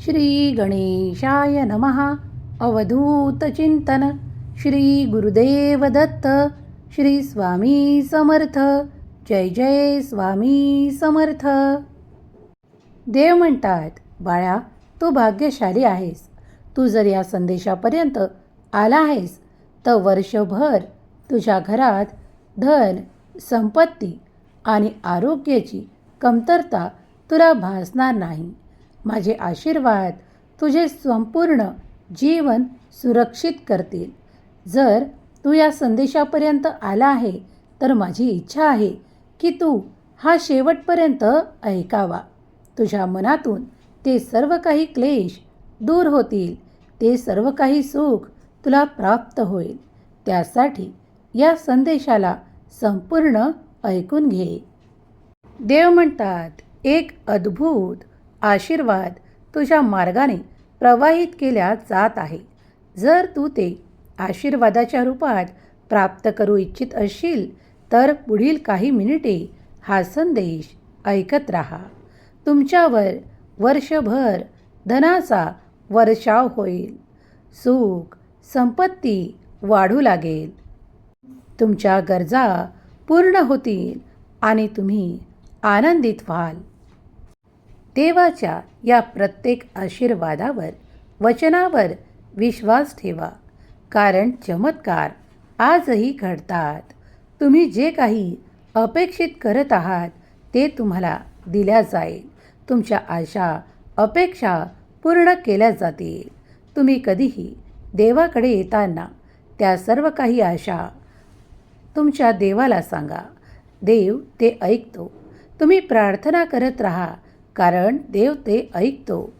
श्री गणेशाय नमः अवधूतचिंतन श्री गुरुदेव दत्त श्री स्वामी समर्थ. जय जय स्वामी समर्थ. देव म्हणतात बाळा तू भाग्यशाली आहेस. तू जर या संदेशापर्यंत आला आहेस तर वर्षभर तुझ्या घरात धन संपत्ती आणि आरोग्याची कमतरता तुला भासणार नाही. माझे आशीर्वाद तुझे संपूर्ण जीवन सुरक्षित करतील. जर तू या संदेशापर्यंत आला आहे तर माझी इच्छा आहे की तू हा शेवटपर्यंत ऐकावा. तुझ्या मनातून ते सर्व काही क्लेश दूर होतील. ते सर्व काही सुख तुला प्राप्त होईल. त्यासाठी या संदेशाला संपूर्ण ऐकून घे. देव म्हणतात एक अद्भुत आशीर्वाद तुझ्या मार्गाने प्रवाहित केल्या जात आहे. जर तू ते आशीर्वादाच्या रूपात प्राप्त करू इच्छित असशील तर पुढील काही मिनिटे हा संदेश ऐकत राहा. तुमच्यावर वर्षभर धनाचा वर्षाव होईल. सुख संपत्ती वाढू लागेल. तुमच्या गरजा पूर्ण होतील आणि तुम्ही आनंदित व्हाल. देवाच्या या प्रत्येक आशीर्वादावर वचनावर विश्वास ठेवा. कारण चमत्कार आजही घडतात. तुम्ही जे काही अपेक्षित करत आहात ते तुम्हाला दिल्या जाईल. तुमच्या आशा अपेक्षा पूर्ण केल्या जातील. तुम्ही कधीही देवाकडे येताना त्या सर्व काही आशा तुमच्या देवाला सांगा. देव ते ऐकतो. तुम्ही प्रार्थना करत राहा. कारण देव ते ऐकतो.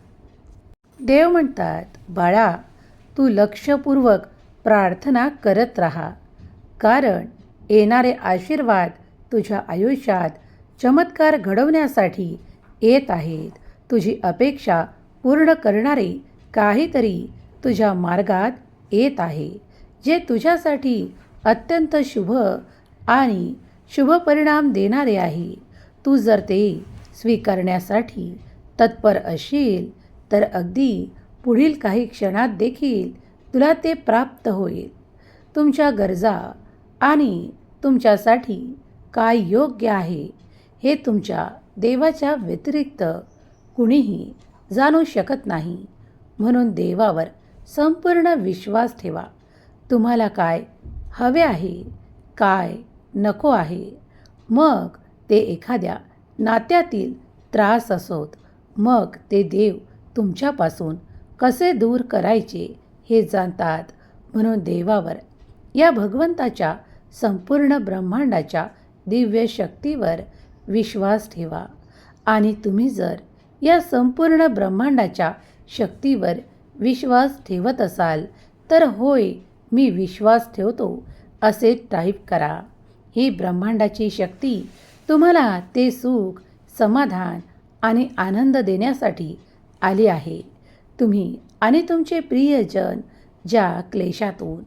देव म्हणतात बाळा तू लक्षपूर्वक प्रार्थना करत राहा. कारण येणारे आशीर्वाद तुझ्या आयुष्यात चमत्कार घडवण्यासाठी येत आहेत. तुझी अपेक्षा पूर्ण करणारे काहीतरी तुझ्या मार्गात येत आहे जे तुझ्यासाठी अत्यंत शुभ आणि शुभ परिणाम देणारे आहे. तू जर ते स्वीकारण्यासाठी तत्पर असशील तर अगदी पुढील काही क्षणात देखील तुला ते प्राप्त होईल. तुमच्या गरजा आणि तुमच्यासाठी काय योग्य आहे हे तुमच्या देवाच्या व्यतिरिक्त कुणीही जाणू शकत नाही. म्हणून देवावर संपूर्ण विश्वास ठेवा. तुम्हाला काय हवे आहे काय नको आहे मग ते एखाद्या नात्यातील त्रास असोत. मग ते देव तुमच्यापासून कसे दूर करायचे हे जाणतात म्हणून देवावर या भगवंताच्या संपूर्ण ब्रह्मांडाच्या दिव्य शक्तीवर विश्वास ठेवा. आणि तुम्ही जर या संपूर्ण ब्रह्मांडाच्या शक्तीवर विश्वास ठेवत असाल तर होय मी विश्वास ठेवतो असे टाईप करा. ही ब्रह्मांडाची शक्ती तुम्हाला ते सुख समाधान आणि आनंद देण्यासाठी आली आहे. तुम्ही आणि तुमचे प्रियजन ज्या क्लेशातून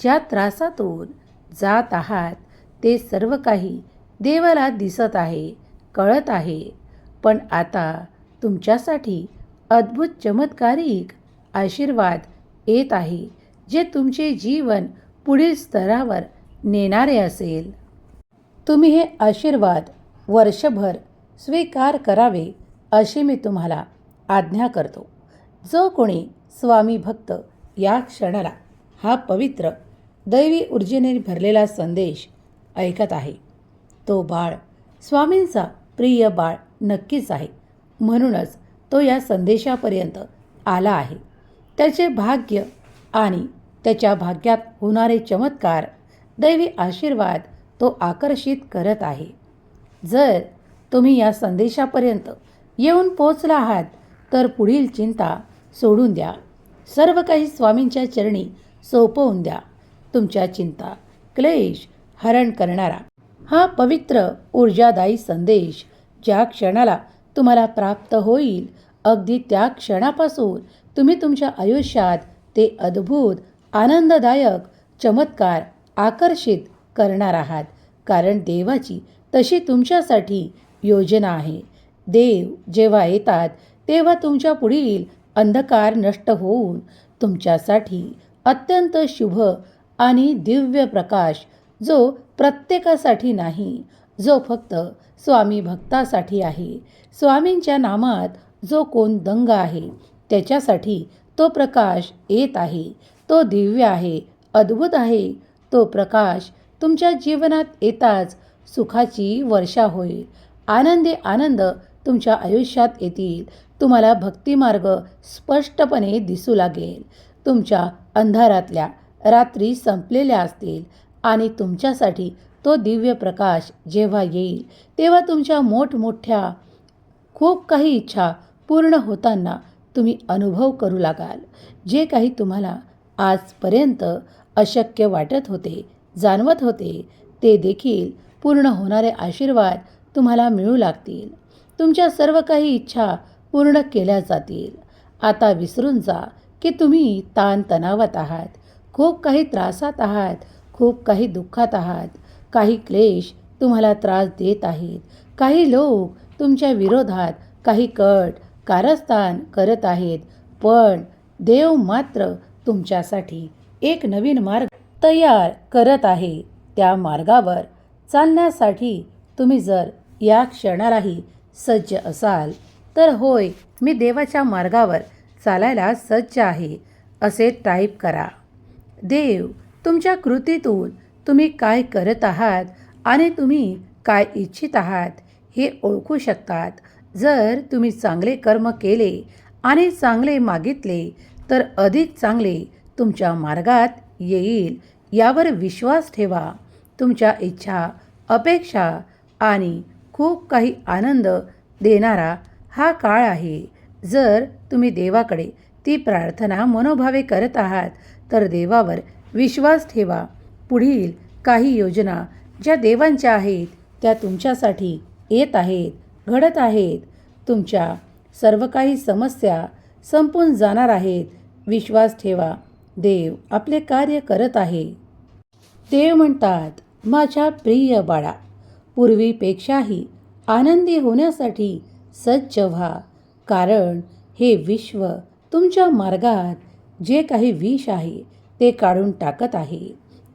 ज्या त्रासातून जात आहात ते सर्व काही देवाला दिसत आहे कळत आहे. पण आता तुमच्यासाठी अद्भुत चमत्कारिक आशीर्वाद येत आहे जे तुमचे जीवन पुढील स्तरावर नेणारे असेल. तुम्ही हे आशीर्वाद वर्षभर स्वीकार करावे अशी मी तुम्हाला आज्ञा करतो. जो कोणी स्वामी भक्त या क्षणाला हा पवित्र दैवी ऊर्जेने भरलेला संदेश ऐकत आहे तो बाळ स्वामींचा प्रिय बाळ नक्कीच आहे. म्हणूनच तो या संदेशापर्यंत आला आहे. त्याचे भाग्य आणि त्याच्या भाग्यात होणारे चमत्कार दैवी आशीर्वाद तो आकर्षित करत आहे. जर तुम्ही या संदेशापर्यंत येऊन पोचला आहात तर पुढील चिंता सोडून द्या. सर्व काही स्वामींच्या चरणी सोपवून द्या. तुमच्या चिंता क्लेश हरण करणारा हा पवित्र ऊर्जादायी संदेश ज्या क्षणाला तुम्हाला प्राप्त होईल अगदी त्या क्षणापासून तुम्ही तुमच्या आयुष्यात ते अद्भुत आनंददायक चमत्कार आकर्षित करणार आहात. कारण देवाची तशी तुमच्यासाठी योजना आहे. देव जेव्हा येतात तेव्हा तुमच्या पुढील अंधकार नष्ट होऊन तुमच्यासाठी अत्यंत शुभ आणि दिव्य प्रकाश जो प्रत्येकासाठी नाही जो फक्त स्वामी भक्तासाठी आहे. स्वामींच्या नामात जो कोण दंग आहे त्याच्यासाठी तो प्रकाश येत आहे. तो दिव्य आहे अद्भुत आहे. तो प्रकाश तुमच्या जीवनात येताच सुखाची वर्षा होईल. आनंदी आनंद तुमच्या आयुष्यात येतील. तुम्हाला भक्तिमार्ग स्पष्टपणे दिसू लागेल. तुमच्या अंधारातल्या रात्री संपलेल्या असतील आणि तुमच्यासाठी तो दिव्य प्रकाश जेव्हा येईल तेव्हा तुमच्या मोठमोठ्या खूप काही इच्छा पूर्ण होताना तुम्ही अनुभव करू लागाल. जे काही तुम्हाला आजपर्यंत अशक्य वाटत होते जाणवत होते ते देखील पूर्ण होणारे आशीर्वाद तुम्हाला मिळू लागतील. तुमच्या सर्व काही इच्छा पूर्ण केल्या जातील. आता विसरून जा की तुम्ही ताणतणावात आहात. खूप काही त्रासात आहात खूप काही दुःखात आहात. काही क्लेश तुम्हाला त्रास देत आहेत. काही लोक तुमच्या विरोधात काही कट कारस्थान करत आहेत. पण देव मात्र तुमच्यासाठी एक नवीन मार्ग तयार करत आहे. त्या मार्गावर चालण्यासाठी तुम्ही जर या क्षणालाही सज्ज असाल तर होय मी देवाच्या मार्गावर चालायला सज्ज आहे असे टाईप करा. देव तुमच्या कृतीतून तुम्ही काय करत आहात आणि तुम्ही काय इच्छित आहात हे ओळखू शकतात. जर तुम्ही चांगले कर्म केले आणि चांगले मागितले तर अधिक चांगले तुमच्या मार्गात येईल. यावर विश्वास ठेवा. तुमच्या इच्छा अपेक्षा आणि खूप काही आनंद देणारा हा काळ आहे. जर तुम्ही देवाकडे ती प्रार्थना मनोभावे करत आहात तर देवावर विश्वास ठेवा. पुढील काही योजना ज्या देवांच्या आहेत त्या तुमच्यासाठी येत आहेत घडत आहेत. तुमच्या सर्व काही समस्या संपून जाणार आहेत. विश्वास ठेवा. देव आपले कार्य करत आहे. देव म्हणतात माझ्या प्रिय बाळा पूर्वीपेक्षाही आनंदी होण्यासाठी सज्ज व्हा. कारण हे विश्व तुमच्या मार्गात जे काही विष आहे ते काढून टाकत आहे.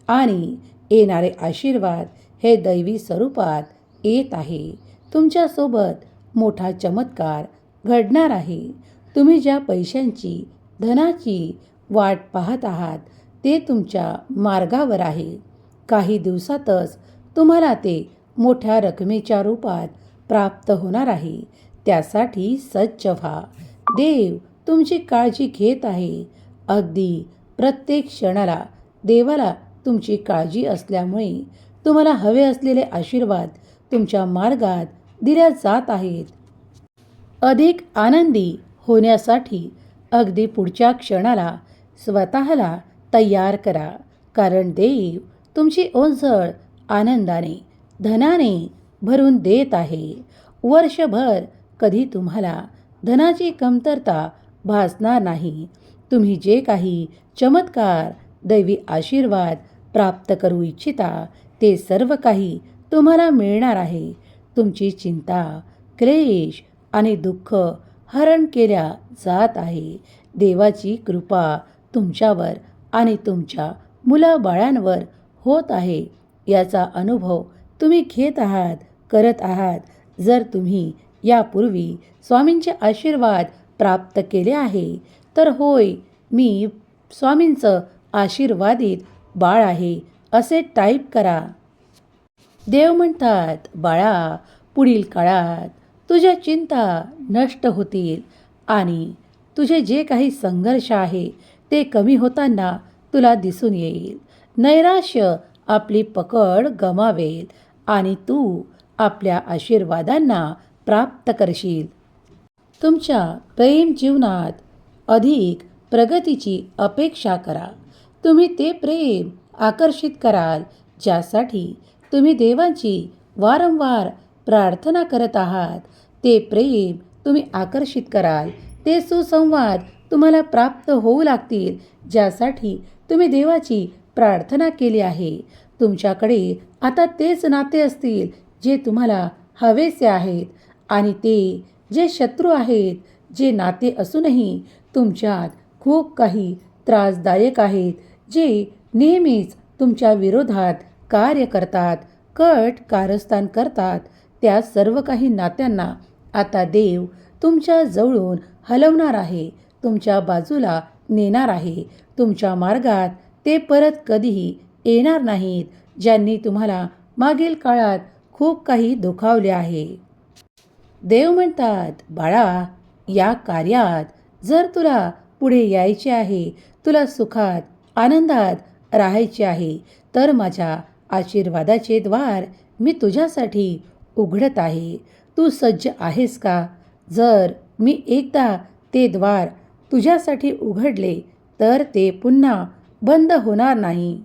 आणि येणारे आशीर्वाद हे दैवी स्वरूपात येत आहे. तुमच्यासोबत मोठा चमत्कार घडणार आहे. तुम्ही ज्या पैशांची धनाची वाट पाहत आहात ते तुमच्या मार्गावर आहे. काही दिवसातच तुम्हाला ते मोठ्या रकमेच्या रूपात प्राप्त होणार आहे. त्यासाठी सज्ज व्हा. देव तुमची काळजी घेत आहे. अगदी प्रत्येक क्षणाला देवाला तुमची काळजी असल्यामुळे तुम्हाला हवे असलेले आशीर्वाद तुमच्या मार्गात दिल्या जात आहेत. अधिक आनंदी होण्यासाठी अगदी पुढच्या क्षणाला स्वतःला तयार करा. कारण देव तुमची ओंजळ आनंदाने धनाने भरून देत आहे. वर्षभर कधी तुम्हाला धनाची कमतरता भासणार नाही. तुम्ही जे काही चमत्कार दैवी आशीर्वाद प्राप्त करू इच्छिता ते सर्व काही तुम्हाला मिळणार आहे. तुमची चिंता क्लेश आणि दुःख हरण केल्या जात आहे. देवाची कृपा तुमच्यावर आणि तुमच्या मुलाबाळांवर होत आहे. याचा अनुभव तुम्ही घेत आहात करत आहात जर तुम्ही यापूर्वी स्वामींचे आशीर्वाद प्राप्त केले आहे तर होय मी स्वामींचं आशीर्वादित बाळ आहे असे टाईप करा. देव म्हणतात बाळा पुढील काळात तुझ्या चिंता नष्ट होतील आणि तुझे जे काही संघर्ष आहे ते कमी होताना तुला दिसून येईल. नैराश्य आपली पकड गमावेल आणि तू आपल्या आशीर्वादांना प्राप्त करशील. तुमच्या प्रेम जीवनात अधिक प्रगतीची अपेक्षा करा. तुम्ही ते प्रेम आकर्षित कराल ज्यासाठी तुम्ही देवांची वारंवार प्रार्थना करत आहात. ते प्रेम तुम्ही आकर्षित कराल. ते सुसंवाद तुम्हाला प्राप्त होऊ लागतील ज्यासाठी तुम्ही देवाची प्रार्थना केली आहे. तुमच्याकडे आता तेच नाते असतील जे तुम्हाला हवेसे आहेत आणि ते जे शत्रू आहेत जे नाते असूनही तुमच्यात खूप काही त्रासदायक आहेत जे नेहमीच तुमच्या विरोधात कार्य करतात कट कारस्थान करतात. त्या सर्व काही नात्यांना आता देव तुमच्या जवळून हलवणार आहे. तुमच्या बाजूला नेणार आहे. तुमच्या मार्गात ते परत कधीही येणार नाहीत ज्यांनी तुम्हाला मागील काळात खूप काही दुखावले आहे. देव म्हणतात बाळा या कार्यात जर तुला पुढे यायचे आहे तुला सुखात आनंदात राहायचे आहे तर माझ्या आशीर्वादाचे द्वार मी तुझ्यासाठी उघडत आहे. तू सज्ज आहेस का? जर मी एकदा ते द्वार तुझ्यासाठी उघडले तर ते पुन्हा बंद होणार नाही.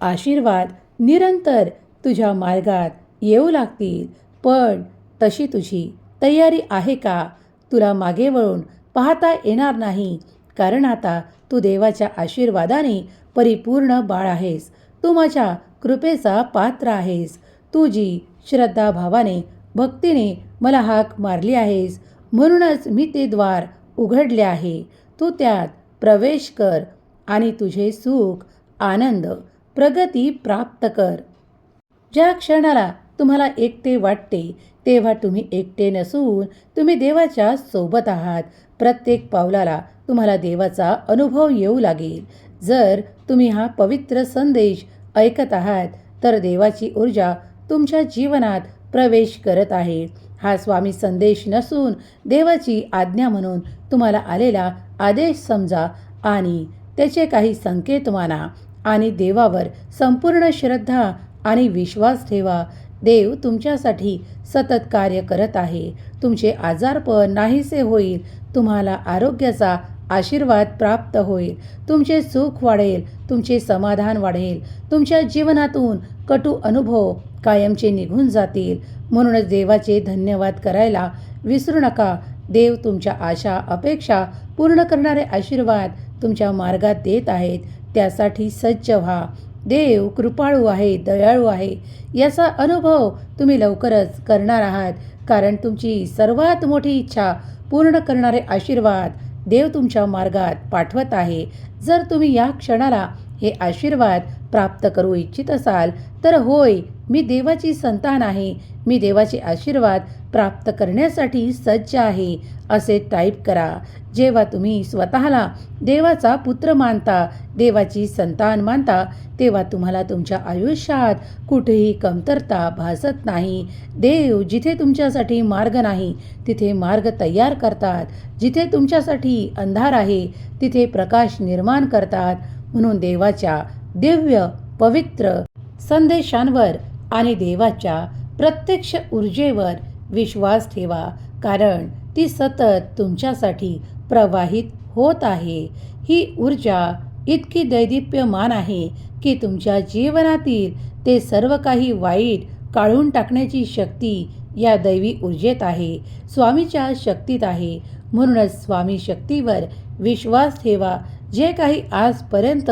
आशीर्वाद निरंतर तुझ्या मार्गात येऊ लागतील पण तशी तुझी तयारी आहे का? तुला मागे वळून पाहता येणार नाही कारण आता तू देवाच्या आशीर्वादाने परिपूर्ण बाळ आहेस. तू माझ्या कृपेचा पात्र आहेस. तू जी श्रद्धाभावाने भक्तीने मला हाक मारली आहेस म्हणूनच मी ते द्वार उघडले आहे. तू त्यात प्रवेश कर आणि तुझे सुख आनंद प्रगती प्राप्त कर. ज्या क्षणाला तुम्हाला एकटे वाटते तेव्हा तुम्ही एकटे नसून तुम्ही देवाच्या सोबत आहात. प्रत्येक पावलाला तुम्हाला देवाचा अनुभव येऊ लागेल. जर तुम्ही हा पवित्र संदेश ऐकत आहात तर देवाची ऊर्जा तुमच्या जीवनात प्रवेश करत आहे. हा स्वामी संदेश नसून देवाची आज्ञा म्हणून तुम्हाला आलेला आदेश समजा आणि त्याचे काही संकेत माना आणि देवावर संपूर्ण श्रद्धा आणि विश्वास ठेवा. देव तुमच्यासाठी सतत कार्य करत आहे. तुमचे आजारपण नाहीसे होईल. तुम्हाला आरोग्याचा आशीर्वाद प्राप्त होईल. तुमचे सुख वाढेल तुमचे समाधान वाढेल. तुमच्या जीवनातून कटू अनुभव कायमचे निघून जातील. म्हणूनच देवाचे धन्यवाद करायला विसरू नका. देव तुमच्या आशा अपेक्षा पूर्ण करणारे आशीर्वाद तुमच्या मार्गात देत आहेत. त्यासाठी सज्ज व्हा. देव कृपाळू आहे दयाळू आहे. याचा अनुभव तुम्ही लवकरच करणार आहात. कारण तुमची सर्वात मोठी इच्छा पूर्ण करणारे आशीर्वाद देव तुमच्या मार्गात पाठवत आहे. जर तुम्ही या क्षणाला हे आशीर्वाद प्राप्त करू इच्छित असाल तर होय मी देवाची संतान आहे. मी देवाचे आशीर्वाद प्राप्त करण्यासाठी सज्ज आहे असे टाईप करा. जेव्हा तुम्ही स्वतःला देवाचा पुत्र मानता देवाची संतान मानता तेव्हा तुम्हाला तुमच्या आयुष्यात कुठेही कमतरता भासत नाही. देव जिथे तुमच्यासाठी मार्ग नाही तिथे मार्ग तयार करतात. जिथे तुमच्यासाठी अंधार आहे तिथे प्रकाश निर्माण करतात. म्हणून देवाच्या दिव्य पवित्र संदेशांवर आणि देवाच्या प्रत्यक्ष ऊर्जेवर विश्वास ठेवा. कारण ती सतत तुमच्यासाठी प्रवाहित होत आहे. ही ऊर्जा इतकी दैदिप्यमान आहे की तुमच्या जीवनातील ते सर्व काही वाईट काढून टाकण्याची शक्ती या दैवी ऊर्जेत आहे. स्वामीच्या शक्तीत आहे. म्हणूनच स्वामी शक्तीवर विश्वास ठेवा. जे काही आजपर्यंत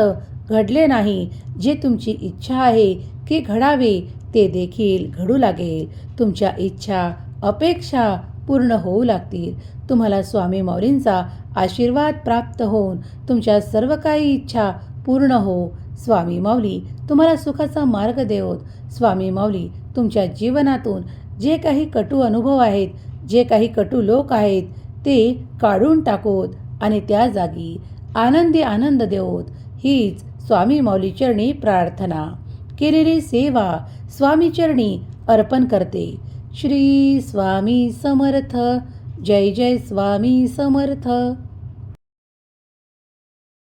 घडले नाही जे तुमची इच्छा आहे की घडावे ते देखील घडू लागेल. तुमच्या इच्छा अपेक्षा पूर्ण होऊ लागतील. तुम्हाला स्वामी माऊलींचा आशीर्वाद प्राप्त होऊन तुमच्या सर्व काही इच्छा पूर्ण हो. स्वामी माऊली तुम्हाला सुखाचा मार्ग देवत. स्वामी माऊली तुमच्या जीवनातून जे काही कटू अनुभव आहेत जे काही कटू लोक आहेत ते काढून टाकोत आणि त्या जागी आनंदी आनंद देवोत हीच स्वामी मौलीचरणी प्रार्थना. केलेली सेवा स्वामीचरणी अर्पण करते. श्री स्वामी समर्थ जय जय स्वामी समर्थ.